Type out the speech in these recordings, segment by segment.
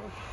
Okay.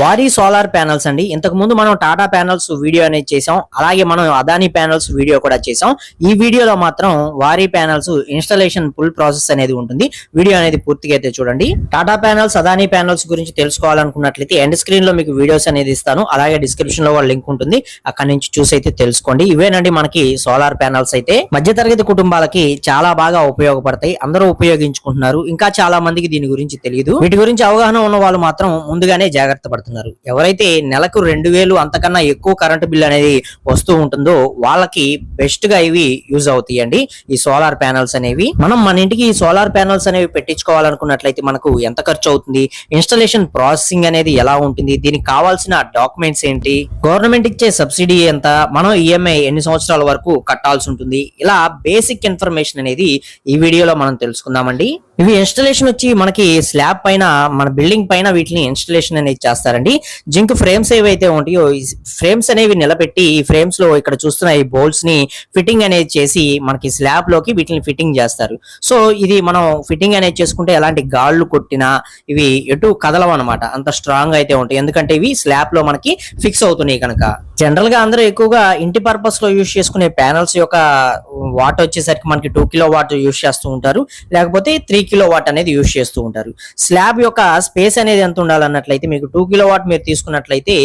వారీ solar panels అండి. ఇంతకు ముందు మనం టాటా ప్యానల్స్ వీడియో అనేది చేసాం అలాగే మనం అదానీ ప్యానల్స్ వీడియో కూడా చేసాం ఈ వీడియోలో మాత్రం Waaree panels installation full process అనేది ఉంటుంది. వీడియో అనేది పూర్తిగా అయితే చూడండి. టాటా ప్యానల్స్ అదానీ ప్యానల్స్ గురించి తెలుసుకోవాలనుకున్నట్లయితే ఎండ్ స్క్రీన్లో మీకు వీడియోస్ అనేది ఇస్తాను. అలాగే డిస్క్రిప్షన్లో లింక్ ఉంటుంది. అక్కడ నుంచి చూసి అయితే తెలుసుకోండి. ఇవేనండి మనకి సోలార్ ప్యానల్స్ అయితే. మధ్యతరగతి కుటుంబాలకి చాలా బాగా ఉపయోగపడతాయి. అందరూ ఉపయోగించుకుంటున్నారు. ఇంకా చాలా మందికి దీని గురించి తెలియదు వీటి గురించి అవగాహన ఉన్న వాళ్ళు మాత్రం ముందుగానే జాగ్రత్త పడుతున్నారు. ఎవరైతే నెలకు రెండు వేలు అంతకన్నా ఎక్కువ కరెంటు బిల్ అనేది వస్తూ ఉంటుందో వాళ్ళకి బెస్ట్గా ఇవి యూజ్ అవుతాయండి. ఈ సోలార్ ప్యానల్స్ అనేవి. మనం మన ఇంటికి ఈ సోలార్ ప్యానల్స్ అనేవి పెట్టించుకోవాలనుకున్నట్లయితే మనకు ఎంత ఖర్చు అవుతుంది? ఇన్స్టాలేషన్ ప్రాసెసింగ్ అనేది ఎలా ఉంటుంది? దీనికి కావాల్సిన డాక్యుమెంట్స్ ఏంటి? గవర్నమెంట్ ఇచ్చే సబ్సిడీ ఎంత? మనం ఈఎంఐ ఎన్ని సంవత్సరాల వరకు కట్టాల్సి ఉంటుంది? ఇలా బేసిక్ ఇన్ఫర్మేషన్ అనేది ఈ వీడియోలో మనం తెలుసుకుందామండి. ఇవి ఇన్స్టలేషన్ వచ్చి మనకి స్లాబ్ పైన మన బిల్డింగ్ పైన వీటిని ఇన్స్టలేషన్ అనేది చేస్తారండి. జింక్ ఫ్రేమ్స్ ఏవైతే ఉంటాయో ఈ ఫ్రేమ్స్ అనేవి నిలబెట్టి ఈ ఫ్రేమ్స్లో ఇక్కడ చూస్తున్న ఈ బోల్ట్స్ని ఫిట్టింగ్ అనేది చేసి మనకి స్లాబ్లోకి వీటిని ఫిట్టింగ్ చేస్తారు. సో ఇది మనం ఫిట్టింగ్ అనేది చేసుకుంటే ఎలాంటి గాళ్ళు కొట్టినా ఇవి ఎటు కదలవు అనమాట అంత స్ట్రాంగ్ అయితే ఉంటాయి. ఎందుకంటే ఇవి స్లాబ్లో మనకి ఫిక్స్ అవుతున్నాయి కనుక. జనరల్గా అందరూ ఎక్కువగా ఇంటి పర్పస్లో యూజ్ చేసుకునే ప్యానల్స్ యొక్క వాట్ వచ్చేసరికి మనకి టూ కిలో వాట్ యూజ్ చేస్తూ ఉంటారు. లేకపోతే త్రీ కిలో వాట్ అనేది యూజ్ చేస్తూ ఉంటారు. స్లాబ్ యొక్క స్పేస్ అనేది ఎంత ఉండాలన్నట్లయితే మీకు టూ కిలో వాట్ మీరు తీసుకున్నట్లయితే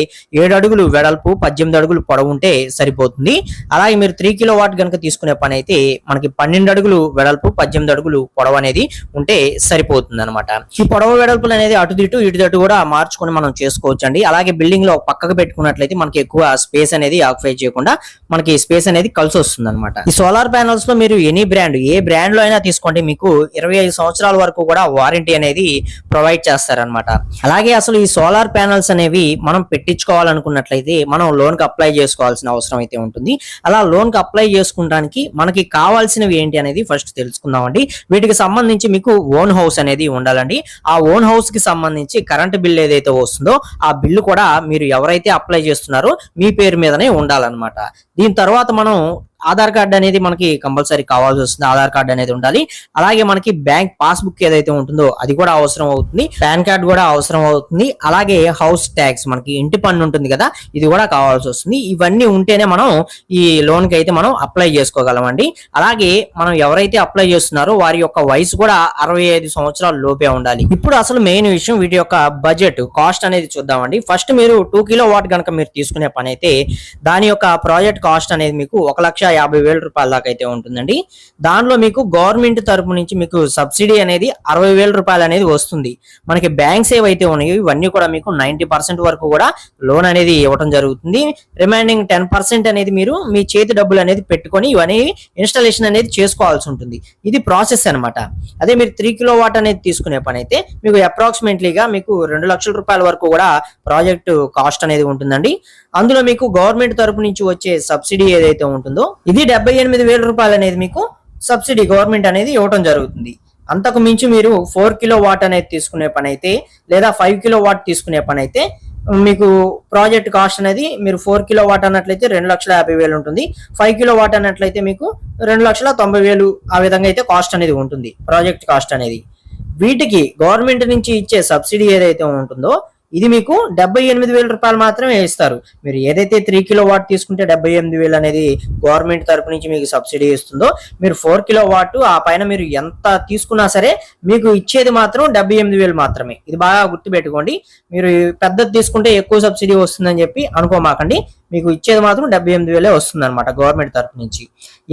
ఏడు అడుగులు వెడల్పు పద్దెనిమిది అడుగులు పొడవు ఉంటే సరిపోతుంది. అలాగే మీరు త్రీ కిలో వాట్ కనుక తీసుకునే పని అయితే మనకి పన్నెండు అడుగులు వెడల్పు పద్దెనిమిది అడుగులు పొడవు అనేది ఉంటే సరిపోతుంది అనమాట ఈ పొడవు వెడల్పులు అనేది అటు ఇటు ఇటు అటు కూడా మార్చుకొని మనం చేసుకోవచ్చు అండి అలాగే బిల్డింగ్లో పక్కకు పెట్టుకున్నట్లయితే మనకి ఎక్కువ స్పేస్ అనేది ఆక్యుపై చేయకుండా మనకి స్పేస్ అనేది కలిసి వస్తుంది అనమాట ఈ సోలార్ ప్యానల్స్లో మీరు ఎనీ బ్రాండ్ ఏ బ్రాండ్లో అయినా తీసుకోండి మీకు ఇరవై ఐదు సంవత్సరాల వరకు కూడా వారంటీ అనేది ప్రొవైడ్ చేస్తారనమాట అలాగే అసలు ఈ సోలార్ ప్యానల్స్ అనేవి మనం పెట్టించుకోవాలనుకున్నట్లయితే మనం లోన్కి అప్లై చేసుకోవాల్సిన అవసరం అయితే ఉంటుంది. అలా లోన్కి అప్లై చేసుకోవడానికి మనకి కావాల్సినవి ఏంటి అనేది ఫస్ట్ తెలుసుకుందామండి. వీటికి సంబంధించి మీకు ఓన్ హౌస్ అనేది ఉండాలండి. ఆ ఓన్ హౌస్కి సంబంధించి కరెంట్ బిల్ ఏదైతే వస్తుందో ఆ బిల్లు కూడా మీరు ఎవరైతే అప్లై చేస్తున్నారో మీ పేరు మీదనే ఉండాలన్నమాట. దీని తర్వాత మనం ఆధార్ కార్డ్ అనేది మనకి కంపల్సరీ కావాల్సి వస్తుంది. ఆధార్ కార్డ్ అనేది ఉండాలి. అలాగే మనకి బ్యాంక్ పాస్బుక్ ఏదైతే ఉంటుందో అది కూడా అవసరం అవుతుంది. పాన్ కార్డ్ కూడా అవసరం అవుతుంది. అలాగే హౌస్ ట్యాక్స్ మనకి ఇంటి పన్ను ఉంటుంది కదా ఇది కూడా కావాల్సి వస్తుంది. ఇవన్నీ ఉంటేనే మనం ఈ లోన్కి అయితే మనం అప్లై చేసుకోగలమండి. అలాగే మనం ఎవరైతే అప్లై చేస్తున్నారో వారి యొక్క వయసు కూడా అరవై ఐదు సంవత్సరాల లోపే ఉండాలి. ఇప్పుడు అసలు మెయిన్ విషయం వీటి యొక్క బడ్జెట్ కాస్ట్ అనేది చూద్దామండి. ఫస్ట్ మీరు టూ కిలో వాట్ కనుక మీరు తీసుకునే పని అయితే దాని యొక్క ప్రాజెక్ట్ కాస్ట్ అనేది మీకు ఒక లక్ష యాభై వేల రూపాయల దాకా అయితే ఉంటుందండి. దానిలో మీకు గవర్నమెంట్ తరపు నుంచి మీకు సబ్సిడీ అనేది అరవై వేల రూపాయలు అనేది వస్తుంది. మనకి బ్యాంక్స్ ఏవైతే ఉన్నాయో. ఇవన్నీ కూడా మీకు నైన్టీ పర్సెంట్ వరకు కూడా లోన్ అనేది ఇవ్వడం జరుగుతుంది. రిమైనింగ్ టెన్ పర్సెంట్ అనేది మీరు మీ చేతి డబ్బులు అనేది పెట్టుకొని ఇవన్నీ ఇన్స్టాలేషన్ అనేది చేసుకోవాల్సి ఉంటుంది. ఇది ప్రాసెస్ అన్నమాట. అదే మీరు త్రీ కిలో వాట్ అనేది తీసుకునే పని అయితే మీకు అప్రాక్సిమేట్లీగా మీకు రెండు లక్షల రూపాయల వరకు కూడా ప్రాజెక్ట్ కాస్ట్ అనేది ఉంటుందండి. అందులో మీకు గవర్నమెంట్ తరపు నుంచి వచ్చే సబ్సిడీ ఏదైతే ఉంటుందో ఇది డెబ్బై ఎనిమిది వేల రూపాయలు అనేది మీకు సబ్సిడీ గవర్నమెంట్ అనేది ఇవ్వటం జరుగుతుంది. అంతకు మించి మీరు ఫోర్ కిలో వాట్ అనేది తీసుకునే పని అయితే లేదా ఫైవ్ కిలో వాట్ తీసుకునే పని అయితే మీకు ప్రాజెక్ట్ కాస్ట్ అనేది మీరు ఫోర్ కిలో వాట్ అన్నట్లయితే రెండు లక్షల యాభై వేలు ఉంటుంది. ఫైవ్ కిలో వాట్ అన్నట్లయితే మీకు రెండు లక్షల తొంభై వేలు ఆ విధంగా అయితే కాస్ట్ అనేది ఉంటుంది. ప్రాజెక్ట్ కాస్ట్ అనేది. వీటికి గవర్నమెంట్ నుంచి ఇచ్చే సబ్సిడీ ఏదైతే ఉంటుందో ఇది మీకు డెబ్బై ఎనిమిది వేల రూపాయలు మాత్రమే ఇస్తారు. మీరు ఏదైతే త్రీ కిలో వాట్ తీసుకుంటే డెబ్బై ఎనిమిది వేలు అనేది గవర్నమెంట్ తరపు నుంచి మీకు సబ్సిడీ ఇస్తుందో మీరు ఫోర్ కిలో వాట్ ఆ పైన మీరు ఎంత తీసుకున్నా సరే మీకు ఇచ్చేది మాత్రం డెబ్బై ఎనిమిది వేలు మాత్రమే. ఇది బాగా గుర్తుపెట్టుకోండి. మీరు పెద్దది తీసుకుంటే ఎక్కువ సబ్సిడీ వస్తుందని చెప్పి అనుకోమాకండి. మీకు ఇచ్చేది మాత్రం డెబ్బై ఎనిమిది వేలే వస్తుంది అనమాట గవర్నమెంట్ తరఫు నుంచి.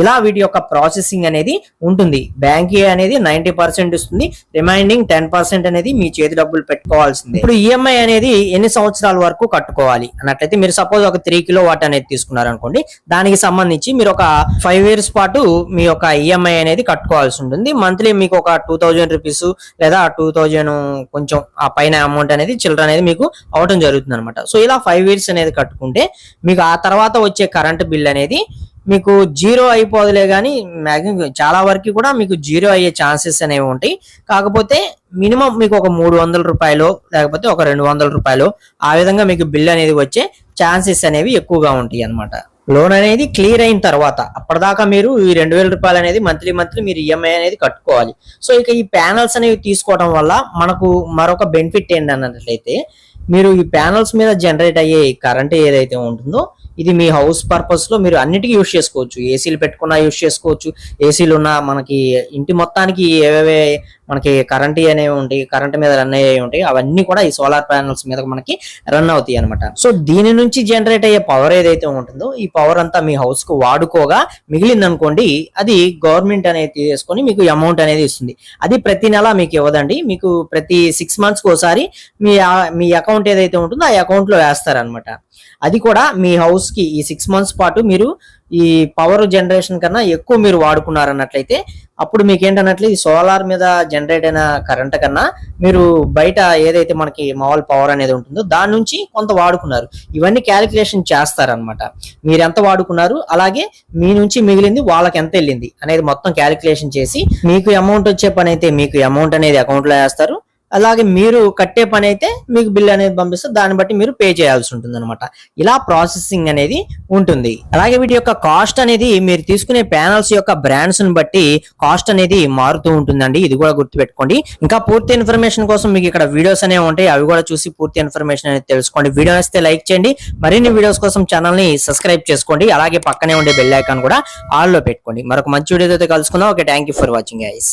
ఇలా వీటి యొక్క ప్రాసెసింగ్ అనేది ఉంటుంది. బ్యాంక్ అనేది నైన్టీ పర్సెంట్ ఇస్తుంది. రిమైండింగ్ టెన్ పర్సెంట్ అనేది మీ చేతి డబ్బులు పెట్టుకోవాల్సింది. ఇప్పుడు ఈఎంఐ అనేది ఎన్ని సంవత్సరాల వరకు కట్టుకోవాలి? అన్నట్లయితే మీరు సపోజ్ ఒక త్రీ కిలో వాట్ అనేది తీసుకున్నారనుకోండి దానికి సంబంధించి మీరు ఒక ఫైవ్ ఇయర్స్ పాటు మీ యొక్క ఈఎంఐ అనేది కట్టుకోవాల్సి ఉంటుంది. మంత్లీ మీకు ఒక టూ థౌజండ్ రూపీస్ లేదా టూ థౌజండ్ కొంచెం ఆ పైన అమౌంట్ అనేది చిల్లర అనేది మీకు అవటం జరుగుతుంది అనమాట సో ఇలా ఫైవ్ ఇయర్స్ అనేది కట్టుకుంటే మీకు ఆ తర్వాత వచ్చే కరెంట్ బిల్ అనేది మీకు జీరో అయిపోదులే కానీ మ్యాక్సిమం చాలా వరకు కూడా మీకు జీరో అయ్యే ఛాన్సెస్ అనేవి ఉంటాయి. కాకపోతే మినిమం మీకు ఒక మూడు వందల రూపాయలు లేకపోతే ఒక రెండు వందల రూపాయలు ఆ విధంగా మీకు బిల్ అనేది వచ్చే ఛాన్సెస్ అనేవి ఎక్కువగా ఉంటాయి అన్నమాట. లోన్ అనేది క్లియర్ అయిన తర్వాత అప్పటిదాకా మీరు ఈ రెండు వేల రూపాయలు అనేది మంత్లీ మంత్లీ మీరు ఈఎంఐ అనేది కట్టుకోవాలి. సో ఇక ఈ ప్యానల్స్ అనేవి తీసుకోవడం వల్ల మనకు మరొక బెనిఫిట్ ఏంటన్నట్లయితే మీరు ఈ ప్యానల్స్ మీద జనరేట్ అయ్యే కరెంట్ ఏదైతే ఉంటుందో ఇది మీ హౌస్ పర్పస్లో మీరు అన్నిటికీ యూస్ చేసుకోవచ్చు. ఏసీలు పెట్టుకున్నా యూస్ చేసుకోవచ్చు. ఏసీలు ఉన్న మనకి ఇంటి మొత్తానికి ఏవేవే మనకి కరెంట్ అనేవి ఉంటాయి కరెంట్ మీద రన్ అయ్యేవి ఉంటాయి అవన్నీ కూడా ఈ సోలార్ ప్యానల్స్ మీద మనకి రన్ అవుతాయి అనమాట సో దీని నుంచి జనరేట్ అయ్యే పవర్ ఏదైతే ఉంటుందో ఈ పవర్ అంతా మీ హౌస్కు వాడుకోగా మిగిలింది అనుకోండి అది గవర్నమెంట్ అనేది తీసుకొని మీకు అమౌంట్ అనేది ఇస్తుంది. అది ప్రతి నెల మీకు ఇవ్వదండి. మీకు ప్రతి సిక్స్ మంత్స్కి ఒకసారి మీ మీ అకౌంట్ ఏదైతే ఉంటుందో ఆ అకౌంట్లో వేస్తారనమాట అది కూడా మీ హౌస్కి ఈ సిక్స్ మంత్స్ పాటు మీరు ఈ పవర్ జనరేషన్ కన్నా ఎక్కువ మీరు వాడుకున్నారన్నట్లయితే అప్పుడు మీకు ఏంటన్నట్లు ఈ సోలార్ మీద జనరేట్ అయిన కరెంట్ కన్నా మీరు బయట ఏదైతే మనకి మామూలు పవర్ అనేది ఉంటుందో దాని నుంచి కొంత వాడుకున్నారు. ఇవన్నీ క్యాలిక్యులేషన్ చేస్తారనమాట మీరు ఎంత వాడుకున్నారు? అలాగే మీ నుంచి మిగిలింది వాళ్ళకి ఎంత వెళ్ళింది? అనేది మొత్తం క్యాలిక్యులేషన్ చేసి మీకు అమౌంట్ వచ్చే పని అయితే మీకు అమౌంట్ అనేది అకౌంట్లో వేస్తారు. అలాగే మీరు కట్టే పని అయితే మీకు బిల్ అనేది పంపిస్తే దాన్ని బట్టి మీరు పే చేయాల్సి ఉంటుంది అనమాట ఇలా ప్రాసెసింగ్ అనేది ఉంటుంది. అలాగే వీటి యొక్క కాస్ట్ అనేది మీరు తీసుకునే ప్యానల్స్ యొక్క బ్రాండ్స్ని బట్టి కాస్ట్ అనేది మారుతూ ఉంటుందండి. ఇది కూడా గుర్తుపెట్టుకోండి. ఇంకా పూర్తి ఇన్ఫర్మేషన్ కోసం మీకు ఇక్కడ వీడియోస్ అనేవి ఉంటాయి. అవి కూడా చూసి పూర్తి ఇన్ఫర్మేషన్ అనేది తెలుసుకోండి. వీడియో నచ్చితే లైక్ చేయండి. మరిన్ని వీడియోస్ కోసం ఛానల్ని సబ్స్క్రైబ్ చేసుకోండి. అలాగే పక్కనే ఉండే బెల్ ఐకాన్ కూడా ఆల్లో పెట్టుకోండి. మరొక మంచి వీడియోతో కలుసుకుందాం. Okay thank you for watching guys